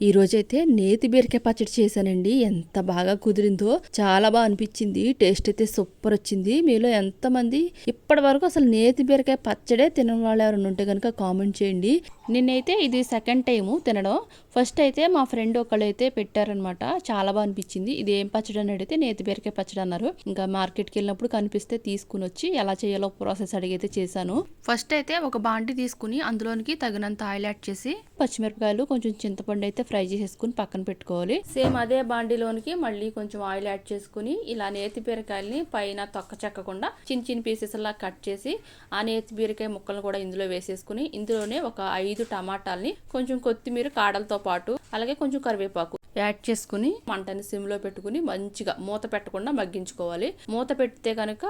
ఈ రోజైతే నేతి బీరకాయ పచ్చడి చేశానండి. ఎంత బాగా కుదిరిందో చాలా బాగా అనిపించింది. టేస్ట్ అయితే సూపర్ వచ్చింది. మీలో ఎంతమంది ఇప్పటి వరకు అసలు నేతి బీరకాయ పచ్చడే తినని వాళ్ళు ఎవరైనా ఉంటే కనుక కామెంట్ చేయండి. నిన్నైతే ఇది సెకండ్ టైము తినడం. ఫస్ట్ అయితే మా ఫ్రెండ్ ఒకళ్ళు అయితే పెట్టారనమాట చాలా బాగా అనిపించింది. ఇది ఏం పచ్చడి అని అడిగితే నేతి బీరకాయ పచ్చడి అన్నారు. ఇంకా మార్కెట్కి వెళ్ళినప్పుడు కనిపిస్తే తీసుకుని వచ్చి ఎలా చేయాలో ప్రాసెస్ అడిగితే చేశాను. ఫస్ట్ అయితే ఒక బాండి తీసుకుని అందులోనికి తగినంత ఆయిల్ యాడ్ చేసి పచ్చిమిరపకాయలు కొంచెం చింతపండు అయితే ఫ్రై చేసేసుకుని పక్కన పెట్టుకోవాలి. సేమ్ అదే బాండీలోనికి మళ్ళీ కొంచెం ఆయిల్ యాడ్ చేసుకుని ఇలా నేతి బీరకాయలని పైన తొక్క చెక్కకుండా చిన్న చిన్న పీసెస్ లా కట్ చేసి ఆ నేతి బీరకాయ ముక్కలను కూడా ఇందులో వేసేసుకుని ఇందులోనే ఒక ఐదు టమాటాలని కొంచెం కొత్తిమీర కాడలతో పాటు అలాగే కొంచెం కరివేపాకు యాడ్ చేసుకుని మంటని సిమ్లో పెట్టుకుని మంచిగా మూత పెట్టకుండా మగ్గించుకోవాలి. మూత పెడితే కనుక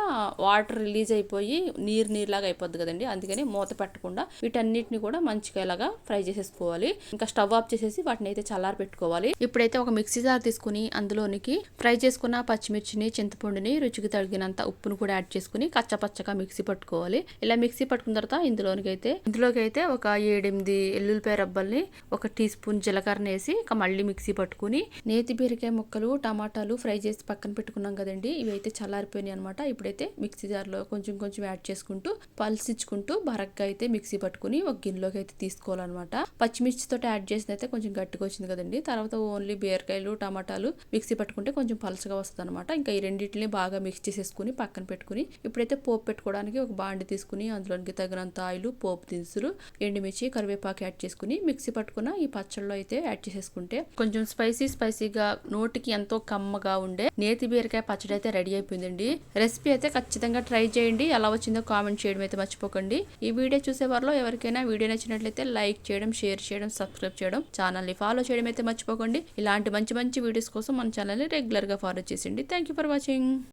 వాటర్ రిలీజ్ అయిపోయి నీరు నీరులాగా అయిపోద్ది కదండి. అందుకని మూత పెట్టకుండా వీటన్నిటిని కూడా మంచిగా ఇలాగా ఫ్రై చేసేసుకోవాలి. ఇంకా స్టవ్ ఆఫ్ చేసేసి వాటిని అయితే చల్లారి పెట్టుకోవాలి. ఇప్పుడైతే ఒక మిక్సీ జార్ తీసుకుని అందులోనికి ఫ్రై చేసుకున్న పచ్చిమిర్చిని చింతపండుని రుచికి తగినంత ఉప్పును కూడా యాడ్ చేసుకుని కచ్చపచ్చగా మిక్సీ పట్టుకోవాలి. ఇలా మిక్సీ పట్టుకున్న తర్వాత ఇందులోనికి అయితే ఇందులోకి అయితే ఒక ఏడెనిమిది ఎల్లుల్లిపాయ రబ్బల్ని ఒక టీ స్పూన్ జీలకర్రని వేసి ఇక మళ్ళీ మిక్సీ పట్టుకుని నేతి బీరకాయ ముక్కలు టమాటాలు ఫ్రై చేసి పక్కన పెట్టుకున్నాం కదండి. ఇవి అయితే చల్లారిపోయినాయి అనమాట ఇప్పుడైతే మిక్సీ జార్లో కొంచెం కొంచెం యాడ్ చేసుకుంటూ పల్స్ ఇచ్చుకుంటూ బరగ్గా అయితే మిక్సీ పట్టుకుని ఒక గిన్నెలోకి అయితే తీసుకోవాలన్నమాట. పచ్చిమిర్చితో యాడ్ చేసిన అయితే కొంచెం గట్టిగా వచ్చింది కదండి. తర్వాత ఓన్లీ బీరకాయలు టమాటాలు మిక్సీ పట్టుకుంటే కొంచెం పలసగా వస్తుంది అనమాట ఇంకా ఈ రెండింటిని బాగా మిక్స్ చేసేసుకుని పక్కన పెట్టుకుని ఇప్పుడైతే పోపు పెట్టుకోవడానికి ఒక బాండి తీసుకుని అందులోనికి తగినంత ఆయిల్ పోపు దినుసులు ఎండుమిర్చి కరివేపాకు యాడ్ చేసుకుని మిక్సీ పట్టుకున్న ఈ పచ్చళ్ళలో అయితే యాడ్ చేసేసుకుంటే కొంచెం స్పైసీ స్పైసీగా నోటికి ఎంతో కమ్మగా ఉండే నేతి బీరకాయ పచ్చడి అయితే రెడీ అయిపోయిందండి. రెసిపీ అయితే ఖచ్చితంగా ట్రై చేయండి. ఎలా వచ్చిందో కామెంట్ చేయడం అయితే మర్చిపోకండి. ఈ వీడియో చూసే వారిలో ఎవరికైనా వీడియో నచ్చినట్లయితే లైక్ చేయడం షేర్ చేయడం సబ్స్క్రైబ్ చేయడం ఛానల్ని ఫాలో చేయడం అయితే మర్చిపోకండి. ఇలాంటి మంచి మంచి వీడియోస్ కోసం మన ఛానల్ని రెగ్యులర్గా ఫాలో చేసేయండి. Thank you for watching.